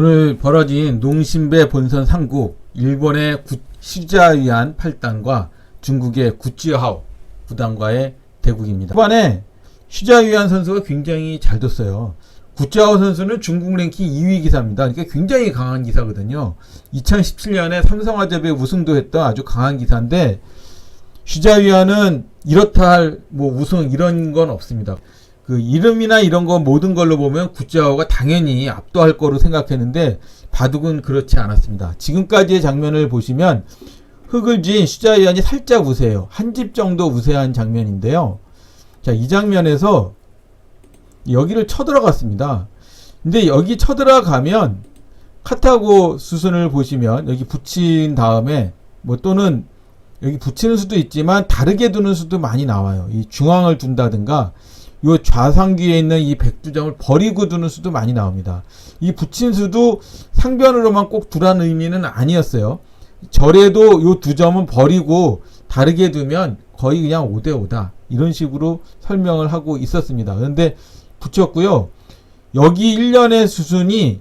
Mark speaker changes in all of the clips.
Speaker 1: 오늘 벌어진 농심배 본선 3국 일본의 구- 시자위안 8단과 중국의 구찌하오 9단과의 대국입니다. 초반에 시자위안 선수가 굉장히 잘 뒀어요. 구찌하오 선수는 중국 랭킹 2위 기사입니다. 그러니까 굉장히 강한 기사거든요. 2017년에 삼성화재배 우승도 했던 아주 강한 기사인데 시자위안은 이렇다 할 뭐 우승 이런 건 없습니다. 그 이름이나 이런 거 모든 걸로 보면 구자오가 당연히 압도할 거로 생각했는데 바둑은 그렇지 않았습니다. 지금까지의 장면을 보시면 흙을 지은 슈자이안이 살짝 우세요. 한 집 정도 우세한 장면인데요. 자, 이 장면에서 여기를 쳐들어갔습니다. 근데 여기 쳐들어가면 카타고 수순을 보시면 여기 붙인 다음에 뭐 또는 여기 붙이는 수도 있지만 다르게 두는 수도 많이 나와요. 이 중앙을 둔다든가 요 좌상귀에 있는 이 백두점을 버리고 두는 수도 많이 나옵니다. 이 붙인 수도 상변으로만 꼭 두라는 의미는 아니었어요. 절에도 요두 점은 버리고 다르게 두면 거의 그냥 5대5다. 이런 식으로 설명을 하고 있었습니다. 그런데 붙였고요. 여기 1년의 수순이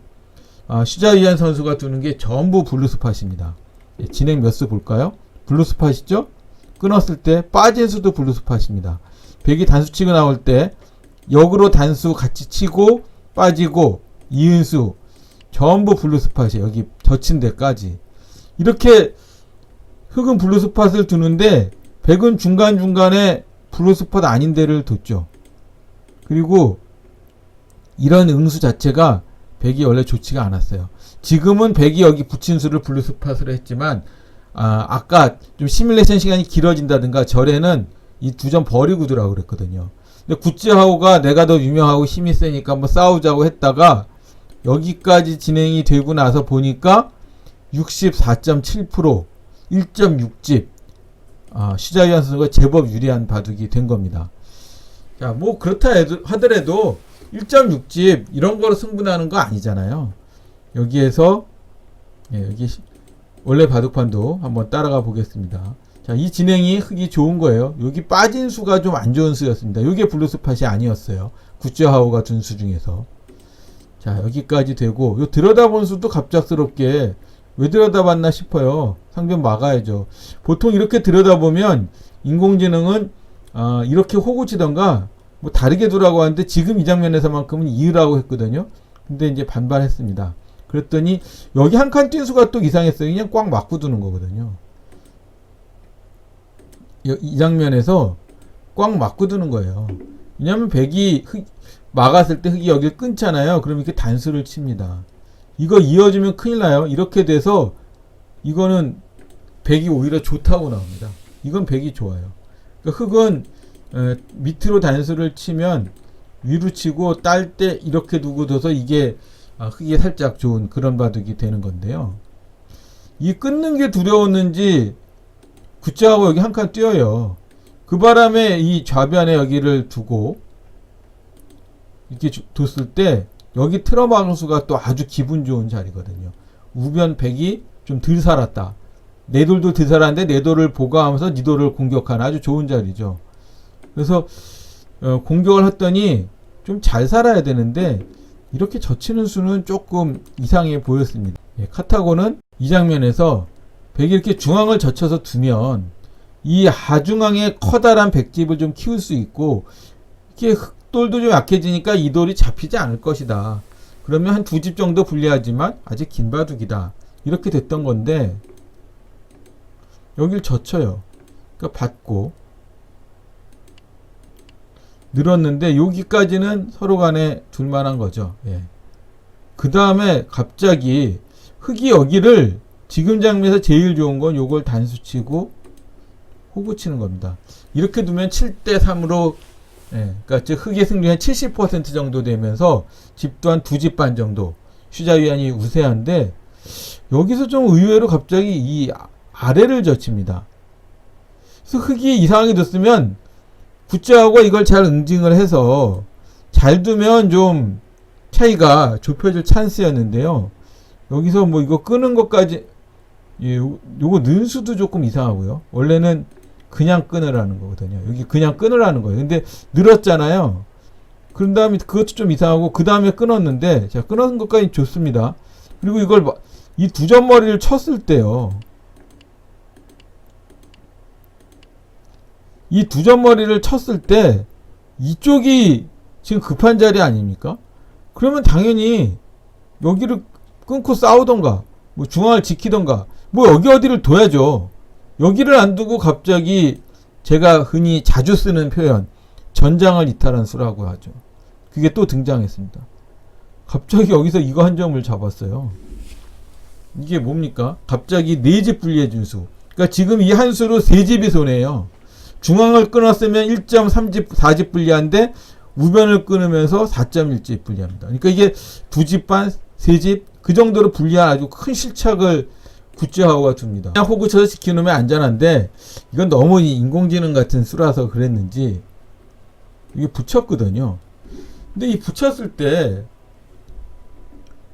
Speaker 1: 아, 슈자이안 선수가 두는 게 전부 블루스팟입니다. 예, 진행 몇 수 볼까요? 블루스팟이죠? 끊었을 때 빠진 수도 블루스팟입니다. 백이 단수 치고 나올 때 역으로 단수 같이 치고 빠지고 이은수 전부 블루스팟이에요. 여기 젖힌 데까지. 이렇게 흑은 블루스팟을 두는데 백은 중간중간에 블루스팟 아닌 데를 뒀죠. 그리고 이런 응수 자체가 백이 원래 좋지가 않았어요. 지금은 백이 여기 붙인 수를 블루스팟으로 했지만 아, 아까 좀 시뮬레이션 시간이 길어진다든가 절에는 이 두 점 버리고 두라고 그랬거든요. 근데 구찌하오가 내가 더 유명하고 힘이 세니까 한번 싸우자고 했다가 여기까지 진행이 되고 나서 보니까 64.7% 1.6집 아, 시자이안 선수가 제법 유리한 바둑이 된 겁니다. 자, 뭐 그렇다 하더라도 1.6집 이런 거로 승부나는 거 아니잖아요. 여기에서 예, 여기 시- 원래 바둑판도 한번 따라가 보겠습니다. 자, 이 진행이 흙이 좋은 거예요. 여기 빠진 수가 좀 안 좋은 수였습니다. 이게 블루스팟이 아니었어요. 구찌하오가 둔수 중에서. 자, 여기까지 되고, 요 들여다본 수도 갑작스럽게 왜 들여다봤나 싶어요. 상변 막아야죠. 보통 이렇게 들여다보면 인공지능은 아, 이렇게 호구치던가 뭐 다르게 두라고 하는데 지금 이 장면에서만큼은 이으라고 했거든요. 근데 이제 반발했습니다. 그랬더니 여기 한 칸 뛴 수가 또 이상했어요. 그냥 꽉 막고 두는 거거든요. 이- 이 장면에서 꽉 막고 두는 거예요. 왜냐하면 백이 흙, 막았을 때 흙이 여기를 끊잖아요. 그럼 이렇게 단수를 칩니다. 이거 이어지면 큰일 나요. 이렇게 돼서 이거는 백이 오히려 좋다고 나옵니다. 이건 백이 좋아요. 그러니까 흙은 에, 밑으로 단수를 치면 위로 치고 딸 때 이렇게 두고 둬서 이게 아, 흙이 살짝 좋은 그런 바둑이 되는 건데요. 이 끊는 게 두려웠는지 굿자하고 여기 한 칸 뛰어요. 그 바람에 이 좌변에 여기를 두고 이렇게 주- 뒀을 때 여기 수가 또 아주 기분 좋은 자리거든요. 우변 백이 좀 덜 살았다. 내 돌도 덜 살았는데 내 돌을 보강하면서 네 돌을 공격하는 아주 좋은 자리죠. 그래서 어, 공격을 했더니 좀 잘 살아야 되는데 이렇게 젖히는 수는 조금 이상해 보였습니다. 예, 카타고는 이 장면에서 백이 이렇게 중앙을 젖혀서 두면 이 하중앙에 커다란 백집을 좀 키울 수 있고 이렇게 흑돌도 좀 약해지니까 이 돌이 잡히지 않을 것이다. 그러면 한 두 집 정도 불리하지만 아직 긴 바둑이다. 이렇게 됐던 건데 여길 젖혀요. 그러니까 받고 늘었는데 여기까지는 서로 간에 둘만한 거죠. 예. 그 다음에 갑자기 흙이 여기를 지금 장면에서 제일 좋은 건 요걸 단수 치고 호구 치는 겁니다. 이렇게 두면 7대 3으로 예, 그러니까 즉 흙의 승률이 한 70% 정도 되면서 집도 한두 집 반 정도 슈자위안이 우세한데 여기서 좀 의외로 갑자기 이 아- 아래를 젖힙니다. 그래서 흙이 이상하게 됐으면 구자하고 이걸 잘 응징을 해서 잘 두면 좀 차이가 좁혀질 찬스였는데요. 여기서 뭐 이거 끄는 것까지 예, 요- 요거 는 수도 조금 이상하고요. 원래는 그냥 끊으라는 거거든요. 여기 그냥 끊으라는 거예요. 근데 늘었잖아요. 그런 다음에 그것도 좀 이상하고 그 다음에 끊었는데 자 끊은 것까지 좋습니다. 그리고 이걸 이 두 점 머리를 쳤을 때요. 이 두 점 머리를 쳤을 때 이쪽이 지금 급한 자리 아닙니까? 그러면 당연히 여기를 끊고 싸우던가 뭐 중앙을 지키던가 뭐 여기 어디를 둬야죠. 여기를 안 두고 갑자기 제가 흔히 자주 쓰는 표현 전장을 이탈한 수라고 하죠. 그게 또 등장했습니다. 갑자기 여기서 이거 한 점을 잡았어요. 이게 뭡니까? 갑자기 네 집 분리해 준 수. 그러니까 지금 이 한 수로 세 집이 손해요. 중앙을 끊었으면 1.3집, 4집 분리한데 우변을 끊으면서 4.1집 분리합니다. 그러니까 이게 두 집 반, 세 집, 그 정도로 분리한 아주 큰 실착을 구찌하우가 둡니다. 그냥 호구 쳐서 지켜놓으면 안전한데 이건 너무 이 인공지능 같은 수라서 그랬는지 이게 붙였거든요. 근데 이 붙였을 때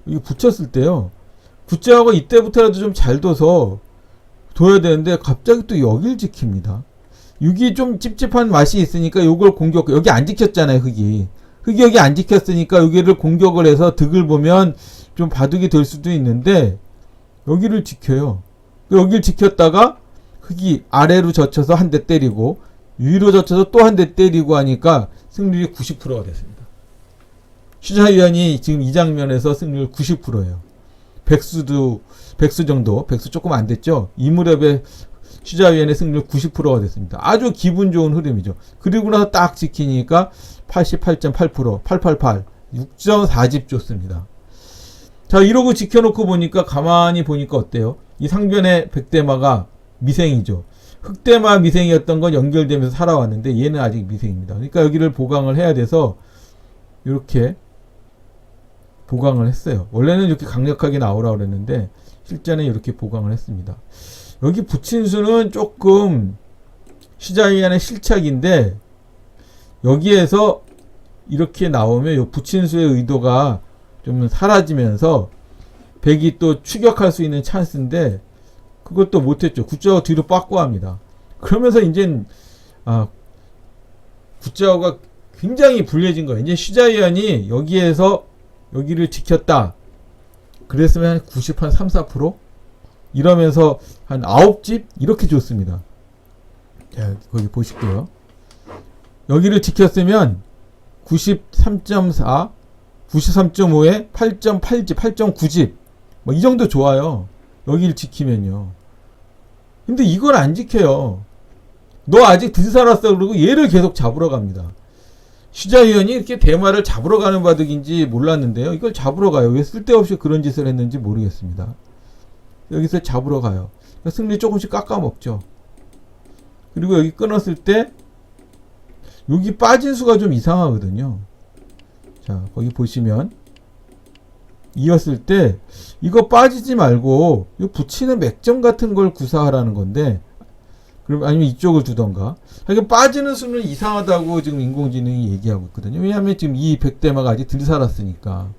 Speaker 1: 이게 붙였을 때요. 구찌하우가 이때부터라도 좀 잘 둬서 둬야 되는데 갑자기 또 여길 지킵니다. 여기 좀 찝찝한 맛이 있으니까 요걸 공격 여기 안 지켰잖아요 흙이 흙이 여기 안 지켰으니까 여기를 공격을 해서 득을 보면 좀 바둑이 될 수도 있는데 여기를 지켜요 여기를 지켰다가 흙이 아래로 젖혀서 한 대 때리고 위로 젖혀서 또 한 대 때리고 하니까 승률이 90%가 됐습니다 시자위원이 지금 이 장면에서 승률 90%예요 백수도 백수 정도 백수 조금 안 됐죠 이 무렵에 시자위원의 승률 90%가 됐습니다. 아주 기분 좋은 흐름이죠. 그리고 나서 딱 지키니까 88.8%, 888, 6.4집 줬습니다. 자, 이러고 지켜놓고 보니까 가만히 보니까 어때요? 이 상변의 백대마가 미생이죠. 흑대마 미생이었던 건 연결되면서 살아왔는데 얘는 아직 미생입니다. 그러니까 여기를 보강을 해야 돼서 이렇게 보강을 했어요. 원래는 이렇게 강력하게 나오라 그랬는데 실제는 이렇게 보강을 했습니다. 여기 붙인 수는 조금 시자위안의 실착인데 여기에서 이렇게 나오면 요 붙인 수의 의도가 좀 사라지면서 백이 또 추격할 수 있는 찬스인데 그것도 못했죠. 구자호 뒤로 빠꾸 합니다. 그러면서 이제 아 구자호가 굉장히 불리해진 거예요. 이제 시자위안이 여기에서 여기를 지켰다. 그랬으면 한 90, 한 3, 4%? 이러면서 한 9집 이렇게 줬습니다. 자, 거기 보실게요. 여기를 지켰으면 93.4, 93.5에 8.8집, 8.9집 뭐 이 정도 좋아요. 여기를 지키면요. 근데 이걸 안 지켜요. 너 아직 덜 살았어 그러고 얘를 계속 잡으러 갑니다. 시자위원이 이렇게 대마를 잡으러 가는 바둑인지 몰랐는데요. 이걸 잡으러 가요. 왜 쓸데없이 그런 짓을 했는지 모르겠습니다. 여기서 잡으러 가요. 승리 조금씩 깎아 먹죠. 그리고 여기 끊었을 때 여기 빠진 수가 좀 이상하거든요. 자, 거기 보시면 이었을 때 이거 빠지지 말고 이 붙이는 맥점 같은 걸 구사하라는 건데 그럼 아니면 이쪽을 두던가. 그러니까 빠지는 수는 이상하다고 지금 인공지능이 얘기하고 있거든요. 왜냐하면 지금 이 백대마가 아직 덜 살았으니까.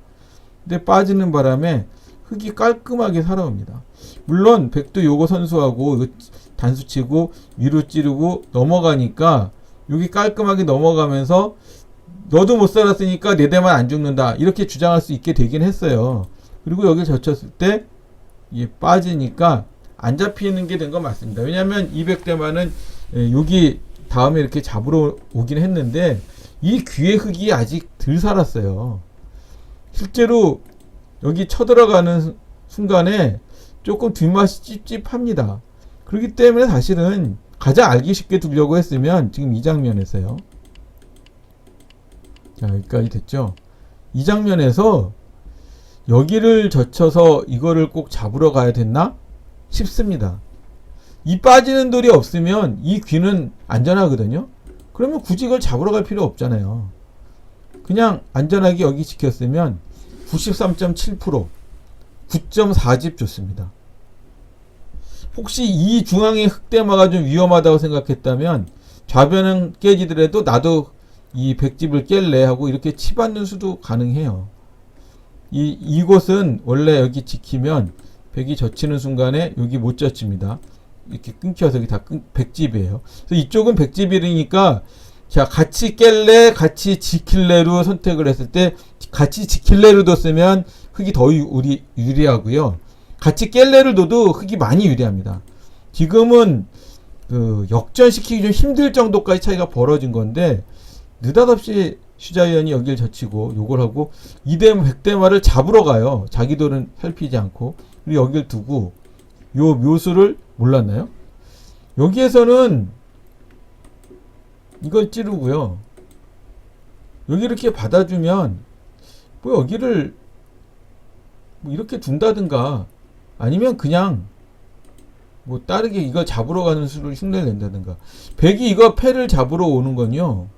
Speaker 1: 근데 빠지는 바람에 흙이 깔끔하게 살아옵니다. 물론 백도 요거 선수하고 이거 단수 치고 위로 찌르고 넘어가니까 여기 깔끔하게 넘어가면서 너도 못 살았으니까 내 대만 안 죽는다 이렇게 주장할 수 있게 되긴 했어요. 그리고 여기 젖혔을 때 이게 빠지니까 안 잡히는 게 된 건 맞습니다. 왜냐하면 200대만은 예, 여기 다음에 이렇게 잡으러 오긴 했는데 이 귀의 흙이 아직 덜 살았어요. 실제로 여기 쳐들어가는 순간에 조금 뒷맛이 찝찝합니다. 그렇기 때문에 사실은 가장 알기 쉽게 두려고 했으면 지금 이 장면에서요. 자, 여기까지 됐죠? 이 장면에서 여기를 젖혀서 이거를 꼭 잡으러 가야 됐나 싶습니다. 이 빠지는 돌이 없으면 이 귀는 안전하거든요. 그러면 굳이 이걸 잡으러 갈 필요 없잖아요. 그냥 안전하게 여기 지켰으면 93.7% 9.4집 줬습니다. 혹시 이 중앙의 흑대마가 좀 위험하다고 생각했다면 좌변은 깨지더라도 나도 이 백집을 깰래 하고 이렇게 치받는 수도 가능해요. 이, 이곳은 원래 여기 지키면 백이 젖히는 순간에 여기 못 젖힙니다. 이렇게 끊겨서 여기 다 끊, 백집이에요. 그래서 이쪽은 백집이니까 자, 같이 깰래, 같이 지킬래로 선택을 했을 때 같이 지킬래로 뒀으면 흙이 더 유- 우리 유리하고요. 같이 깰레를 둬도 흙이 많이 유리합니다. 지금은 그 역전시키기 좀 힘들 정도까지 차이가 벌어진 건데 느닷없이 슈자이언이 여길 젖히고 요걸 하고 2대 100대마를 잡으러 가요. 자기들은 살피지 않고 그리고 여길 두고 요 묘수를 몰랐나요? 여기에서는 이걸 찌르고요. 여기 이렇게 받아주면 뭐 여기를 뭐 이렇게 둔다든가 아니면 그냥 뭐 다르게 이거 잡으러 가는 수를 흉내를 낸다든가 백이 이거 패를 잡으러 오는 건요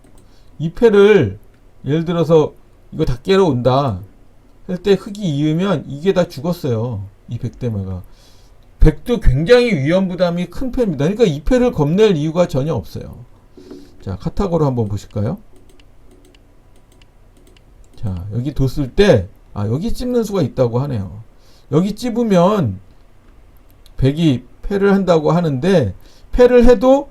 Speaker 1: 이 패를 예를 들어서 이거 다 깨러 온다 할 때 흙이 이으면 이게 다 죽었어요. 이 백대마가. 백도 굉장히 위험 부담이 큰 패입니다. 그러니까 이 패를 겁낼 이유가 전혀 없어요. 자 카타고로 한번 보실까요? 자 여기 뒀을 때 아 여기 찝는 수가 있다고 하네요. 여기 찝으면 백이 패를 한다고 하는데 패를 해도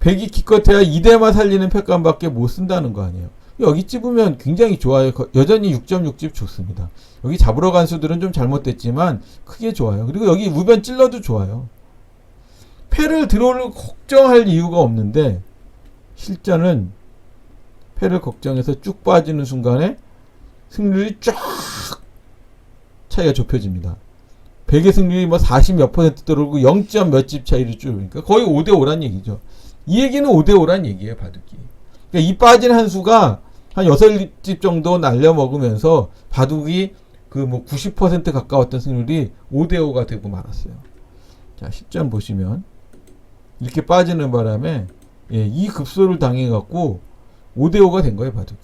Speaker 1: 백이 기껏해야 2대만 살리는 패감밖에 못 쓴다는 거 아니에요. 여기 찝으면 굉장히 좋아요. 거- 여전히 6.6집 좋습니다. 여기 잡으러 간 수들은 좀 잘못됐지만 크게 좋아요. 그리고 여기 우변 찔러도 좋아요. 패를 들어올 걱정할 이유가 없는데 실전은 패를 걱정해서 쭉 빠지는 순간에 승률이 쫙 차이가 좁혀집니다. 100의 승률이 뭐 40 몇 퍼센트 들어오고 0. 몇 집 차이를 줄으니까 거의 5대 5란 얘기죠. 이 얘기는 5대 5란 얘기예요, 바둑이. 그러니까 이 빠진 한 수가 한 6집 정도 날려 먹으면서 바둑이 그 뭐 90% 가까웠던 승률이 5대 5가 되고 말았어요. 자, 10점 보시면 이렇게 빠지는 바람에 예, 이 급소를 당해 갖고 5대 5가 된 거예요, 바둑이.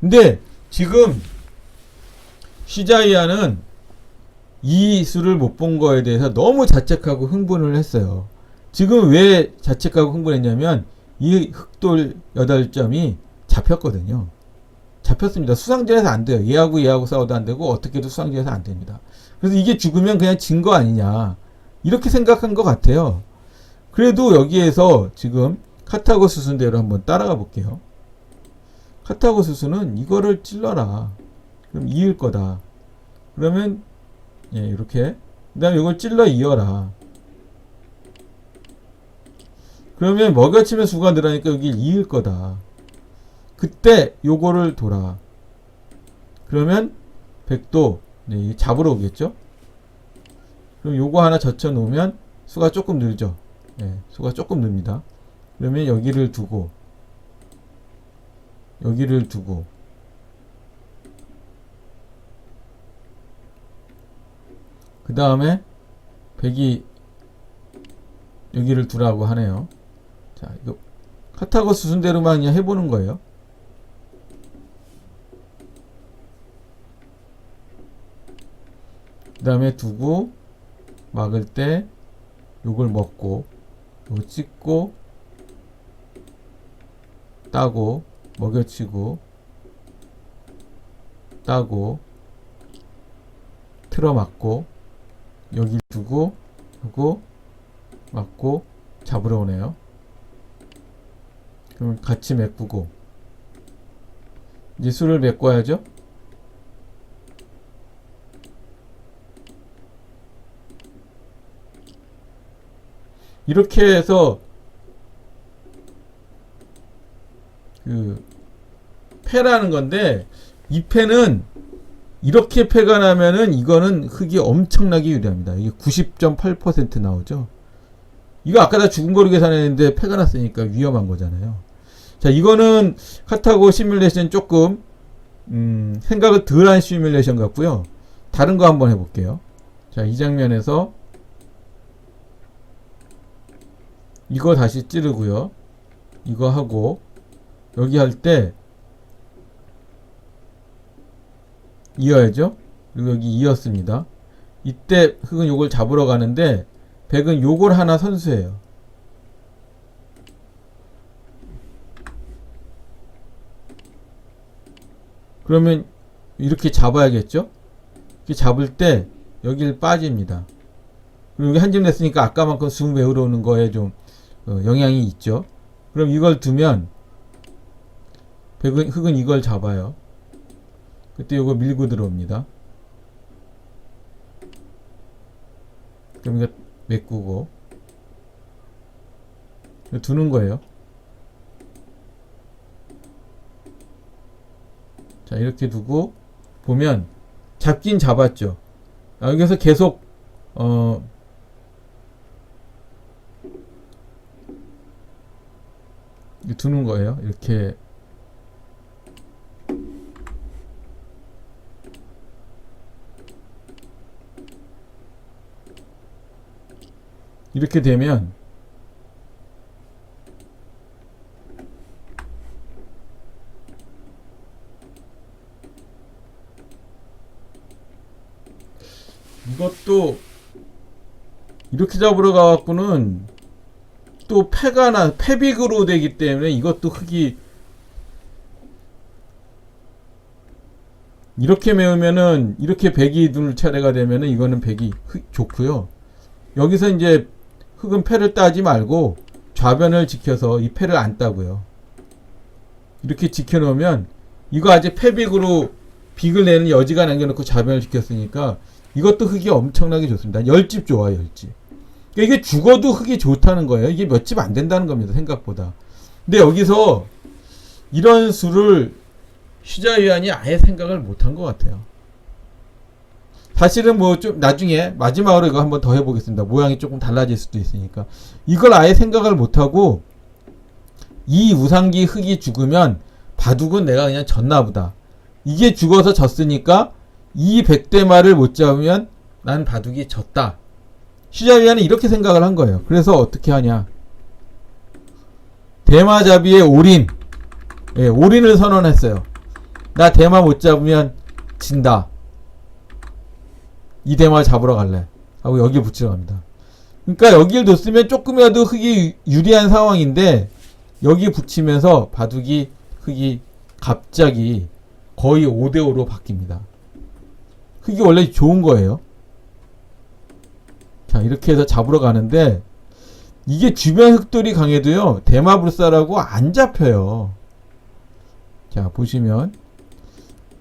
Speaker 1: 근데 지금 시자이아는 이 수를 못 본 거에 대해서 너무 자책하고 흥분을 했어요. 지금 왜 자책하고 흥분했냐면 이 흑돌 8점이 잡혔거든요. 잡혔습니다. 수상전에서 안 돼요. 얘하고 얘하고 싸워도 안 되고 어떻게도 수상전에서 안 됩니다. 그래서 이게 죽으면 그냥 진 거 아니냐. 이렇게 생각한 것 같아요. 그래도 여기에서 지금 카타고 수순대로 한번 따라가 볼게요. 카타고 수순은 이거를 찔러라. 그럼 이을 거다. 그러면 예, 이렇게. 그 다음에 이걸 찔러 이어라. 그러면 먹여치면 수가 늘어나니까 여기 이을 거다. 그때 요거를 돌아. 그러면 백도 네, 잡으러 오겠죠? 그럼 요거 하나 젖혀 놓으면 수가 조금 늘죠. 예, 수가 조금 늡니다. 그러면 여기를 두고 여기를 두고 그 다음에 백이 여기를 두라고 하네요. 자, 이거 카타고 수순대로만 그냥 해보는 거예요. 그 다음에 두고 막을 때 요걸 먹고 요거 찍고 따고 먹여치고 따고 틀어 맞고 여기 두고 하고 맞고 잡으러 오네요. 그럼 같이 메꾸고 이제 술을 메꿔야죠. 이렇게 해서 그 패라는 건데 이 패는 이렇게 패가 나면은 이거는 흙이 엄청나게 유리합니다. 이게 90.8% 나오죠. 이거 아까 다 죽은 거로 계산했는데 패가 났으니까 위험한 거잖아요. 자, 이거는 카타고 시뮬레이션 조금 음, 생각을 덜한 시뮬레이션 같고요. 다른 거 한번 해볼게요. 자, 이 장면에서 이거 다시 찌르고요. 이거 하고 여기 할 때 이어야죠. 그리고 여기 이었습니다. 이때 흙은 요걸 잡으러 가는데 백은 요걸 하나 선수해요. 그러면 이렇게 잡아야겠죠? 이렇게 잡을 때 여기를 빠집니다. 그리고 여기 한 점 냈으니까 아까만큼 숨 외우러오는 거에 좀 어, 영향이 있죠. 그럼 이걸 두면 백은, 흑은 이걸 잡아요. 그때 이거 밀고 들어옵니다. 그럼 이거 메꾸고 두는 거예요. 자 이렇게 두고 보면 잡긴 잡았죠. 아, 여기서 계속 어 두는 거예요. 이렇게 이렇게 되면 이것도 이렇게 잡으러 가갖고는 또 패가 나 패빅으로 되기 때문에 이것도 흙이 이렇게 메우면은 이렇게 백이 눈을 차례가 되면은 이거는 백이 흙 좋고요. 여기서 이제 흙은 패를 따지 말고 좌변을 지켜서 이 패를 안 따고요. 이렇게 지켜놓으면 이거 아직 패빅으로 빅을 내는 여지가 남겨놓고 좌변을 지켰으니까 이것도 흙이 엄청나게 좋습니다. 열집 좋아요, 열집. 그러니까 이게 죽어도 흙이 좋다는 거예요. 이게 몇 집 안 된다는 겁니다, 생각보다. 근데 여기서 이런 수를 휴자위안이 아예 생각을 못한 것 같아요. 사실은 뭐 좀 나중에 마지막으로 이거 한번 더 해보겠습니다. 모양이 조금 달라질 수도 있으니까. 이걸 아예 생각을 못 하고 이 우상기 흙이 죽으면 바둑은 내가 그냥 졌나 보다. 이게 죽어서 졌으니까 이 백대마를 못 잡으면 난 바둑이 졌다. 시자위안은 이렇게 생각을 한 거예요. 그래서 어떻게 하냐. 대마잡이의 올인. 예, 올인을 선언했어요. 나 대마 못 잡으면 진다. 이 대마 잡으러 갈래. 하고 여기 붙이러 갑니다. 그러니까 여기를 뒀으면 조금이라도 흙이 유리한 상황인데 여기 붙이면서 바둑이 흙이 갑자기 거의 5대5로 바뀝니다. 흙이 원래 좋은 거예요. 자, 이렇게 해서 잡으러 가는데, 이게 주변 흙돌이 강해도요, 대마불사라고 안 잡혀요. 자, 보시면,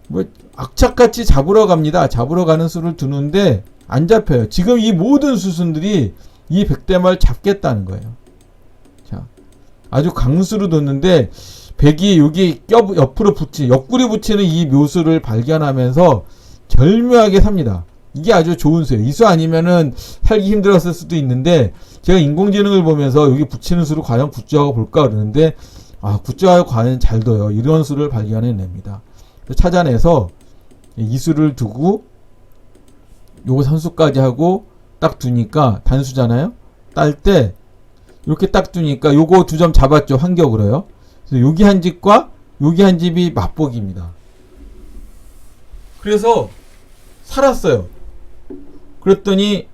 Speaker 1: 뭐, 악착같이 잡으러 갑니다. 잡으러 가는 수를 두는데, 안 잡혀요. 지금 이 모든 수순들이 이 백대마를 잡겠다는 거예요. 자, 아주 강수로 뒀는데, 백이 여기 껴, 옆으로 붙이, 옆구리 붙이는 이 묘수를 발견하면서 절묘하게 삽니다. 이게 아주 좋은 수예요. 이 수 아니면은 살기 힘들었을 수도 있는데 제가 인공지능을 보면서 여기 붙이는 수를 과연 굿즈하고 볼까 그러는데 아 굿즈하고 과연 잘 둬요. 이런 수를 발견해냅니다. 찾아내서 이 수를 두고 요거 선수까지 하고 딱 두니까 단수잖아요. 딸 때 이렇게 딱 두니까 요거 두 점 잡았죠. 환격으로요. 그래서 여기 한 집과 여기 한 집이 맛보기입니다. 그래서 살았어요. 그랬더니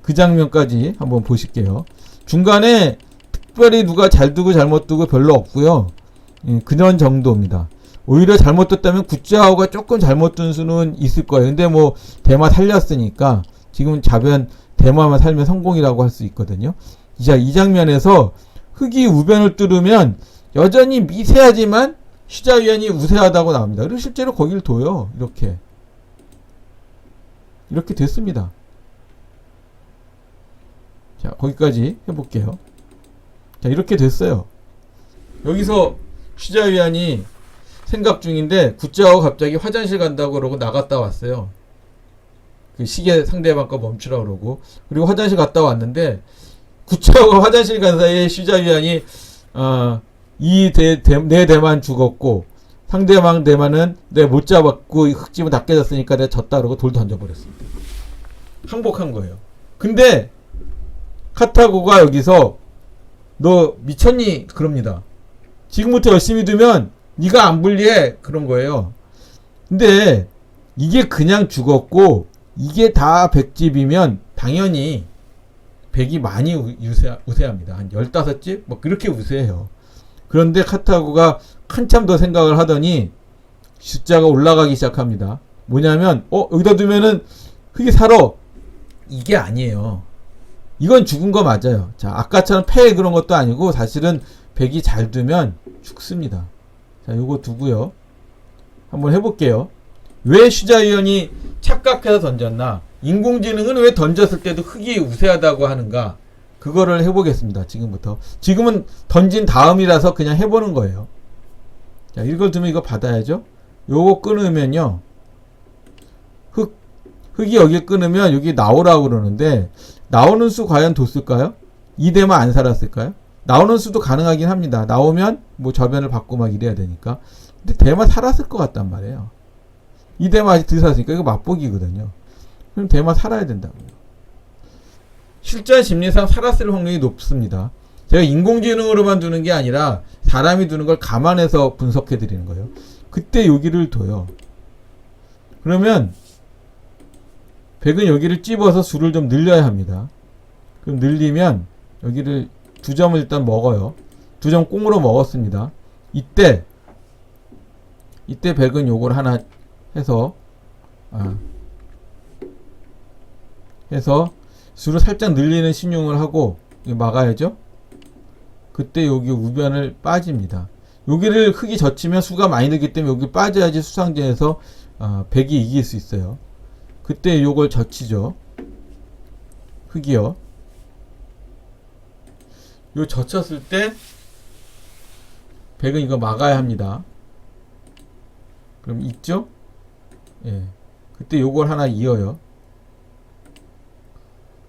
Speaker 1: 그 장면까지 한번 보실게요. 중간에 특별히 누가 잘 두고 잘못 두고 별로 없고요. 예, 그런 정도입니다. 오히려 잘못 뒀다면 굿즈하우가 조금 잘못 둔 수는 있을 거예요. 근데 뭐 대마 살렸으니까 지금 자변 대마만 살면 성공이라고 할 수 있거든요. 자, 이 장면에서 흙이 우변을 뚫으면 여전히 미세하지만 휴자위원이 우세하다고 나옵니다. 그리고 실제로 거길 둬요. 이렇게. 이렇게 됐습니다. 자, 거기까지 해볼게요. 자, 이렇게 됐어요. 여기서 휴자위안이 생각 중인데 굿즈하고 갑자기 화장실 간다고 그러고 나갔다 왔어요. 그 시계 상대방 거 멈추라 그러고 그리고 화장실 갔다 왔는데 굿즈하고 화장실 간 사이에 휴자위안이 어, 이대 내 대만 죽었고 상대방 대만은 내못 잡았고 흑집은 다 깨졌으니까 내가 졌다 그러고 돌 던져버렸습니다. 항복한 거예요. 근데 카타고가 여기서 너 미쳤니? 그럽니다. 지금부터 열심히 두면 네가 안 불리해 그런 거예요. 근데 이게 그냥 죽었고 이게 다 백집이면 당연히 백이 많이 우- 우세, 우세합니다. 한 15집? 뭐 그렇게 우세해요. 그런데 카타고가 한참 더 생각을 하더니 숫자가 올라가기 시작합니다. 뭐냐면 어 여기다 두면은 흙이 살아. 이게 아니에요. 이건 죽은 거 맞아요. 자 아까처럼 폐 그런 것도 아니고 사실은 백이 잘 두면 죽습니다. 자 요거 두고요. 한번 해볼게요. 왜 슈자위원이 착각해서 던졌나? 인공지능은 왜 던졌을 때도 흙이 우세하다고 하는가? 그거를 해보겠습니다. 지금부터. 지금은 던진 다음이라서 그냥 해보는 거예요. 자, 이걸 두면 이거 받아야죠. 요거 끊으면요. 흙, 흙이 여기 끊으면 여기 나오라고 그러는데, 나오는 수 과연 뒀을까요? 이대만 안 살았을까요? 나오는 수도 가능하긴 합니다. 나오면 뭐 저변을 받고 막 이래야 되니까. 근데 대마 살았을 것 같단 말이에요. 이대마 아직 들살았으니까 이거 맛보기거든요. 그럼 대마 살아야 된다고요. 실전 심리상 살았을 확률이 높습니다. 제가 인공지능으로만 두는 게 아니라 사람이 두는 걸 감안해서 분석해 드리는 거예요. 그때 여기를 둬요. 그러면 백은 여기를 찝어서 수를 좀 늘려야 합니다. 그럼 늘리면 여기를 두 점을 일단 먹어요. 두 점 꽁으로 먹었습니다. 이때 이때 백은 요걸 하나 해서 아, 해서 수를 살짝 늘리는 신용을 하고 막아야죠. 그때 여기 우변을 빠집니다. 여기를 흙이 젖히면 수가 많이 늘기 때문에 여기 빠져야지 수상전에서 아, 백이 이길 수 있어요. 그때 요걸 젖히죠. 흙이요. 요 젖혔을 때 백은 이거 막아야 합니다. 그럼 있죠? 예. 그때 요걸 하나 이어요.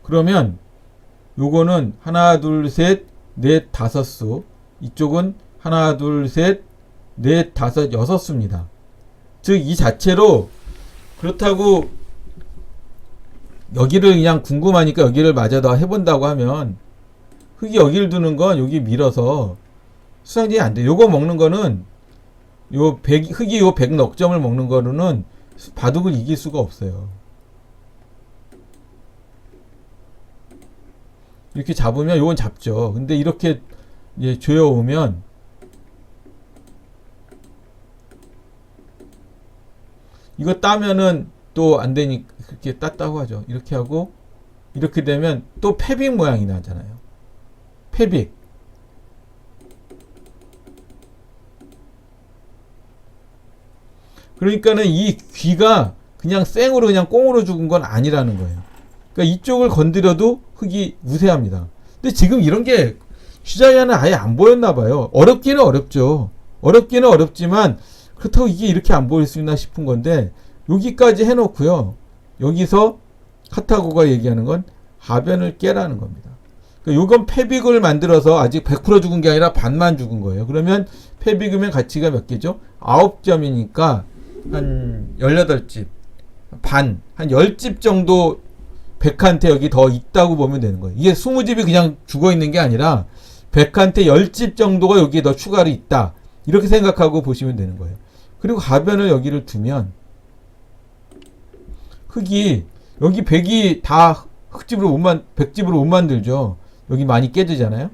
Speaker 1: 그러면 요거는 하나 둘 셋 넷 다섯 수 이쪽은 하나 둘 셋 넷 다섯 여섯 수입니다. 즉 이 자체로 그렇다고 여기를 그냥 궁금하니까 여기를 마저 다 해본다고 하면 흙이 여기를 두는 건 여기 밀어서 수상진이 안 돼. 요거 먹는 거는 요 백, 흙이 요백 넉점을 먹는 거로는 수- 바둑을 이길 수가 없어요. 이렇게 잡으면 요건 잡죠. 근데 이렇게 이제 조여오면 이거 따면은 또 안 되니 그렇게 땄다고 하죠. 이렇게 하고 이렇게 되면 또 패빅 모양이 나잖아요. 패빅. 그러니까는 이 귀가 그냥 생으로 그냥 꽁으로 죽은 건 아니라는 거예요. 그러니까 이쪽을 건드려도 흙이 우세합니다. 근데 지금 이런 게 슈자이아는 아예 안 보였나 봐요. 어렵기는 어렵죠. 어렵기는 어렵지만 그렇다고 이게 이렇게 안 보일 수 있나 싶은 건데 여기까지 해놓고요. 여기서 카타고가 얘기하는 건 하변을 깨라는 겁니다. 그러니까 요건 패빅을 만들어서 아직 100% 죽은 게 아니라 반만 죽은 거예요. 그러면 패빅이면 가치가 몇 개죠? 9점이니까 한 18집, 반, 한 10집 정도 백한테 여기 더 있다고 보면 되는 거예요. 이게 20집이 그냥 죽어 있는 게 아니라 백한테 10집 정도가 여기에 더 추가로 있다. 이렇게 생각하고 보시면 되는 거예요. 그리고 하변을 여기를 두면 흙이 여기 백이 다 흙집으로 못 만, 백집으로 못 만들죠. 여기 많이 깨지잖아요.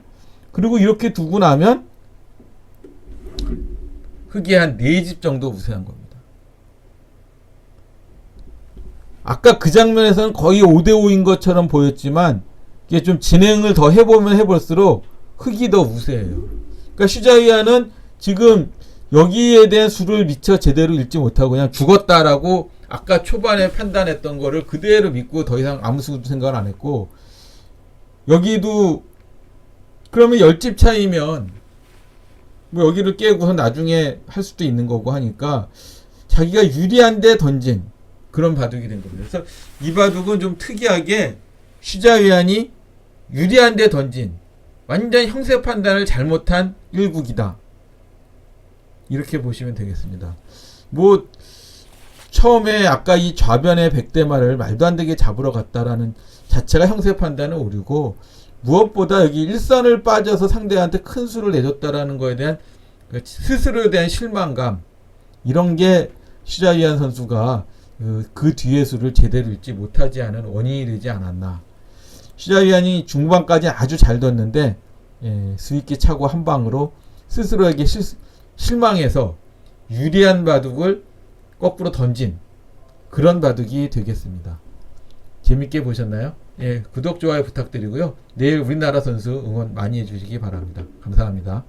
Speaker 1: 그리고 이렇게 두고 나면 흙이 한 4집 정도 우세한 겁니다. 아까 그 장면에서는 거의 5대5인 것처럼 보였지만 이게 좀 진행을 더 해보면 해볼수록 흙이 더 우세해요. 그러니까 슈자이아는 지금 여기에 대한 수를 미처 제대로 읽지 못하고 그냥 죽었다라고 아까 초반에 판단했던 거를 그대로 믿고 더 이상 아무 생각을 안 했고 여기도 그러면 열집 차이면 뭐 여기를 깨고서 나중에 할 수도 있는 거고 하니까 자기가 유리한데 던진 그런 바둑이 된 겁니다. 그래서 이 바둑은 좀 특이하게 슈자위안이 유리한데 던진 완전 형세 판단을 잘못한 일국이다. 이렇게 보시면 되겠습니다. 뭐 처음에 아까 이 좌변의 백대마를 말도 안 되게 잡으러 갔다라는 자체가 형세 판단은 오류고 무엇보다 여기 일선을 빠져서 상대한테 큰 수를 내줬다라는 거에 대한 그 스스로에 대한 실망감 이런 게 슈자이안 선수가 그, 그 뒤의 수를 제대로 읽지 못하지 않은 원인이 되지 않았나. 슈자이안이 중반까지 아주 잘 뒀는데 예, 수익기 차고 한 방으로 스스로에게 실, 실망해서 유리한 바둑을 거꾸로 던진 그런 바둑이 되겠습니다. 재밌게 보셨나요? 예, 구독, 좋아요 부탁드리고요. 내일 우리나라 선수 응원 많이 해주시기 바랍니다. 감사합니다.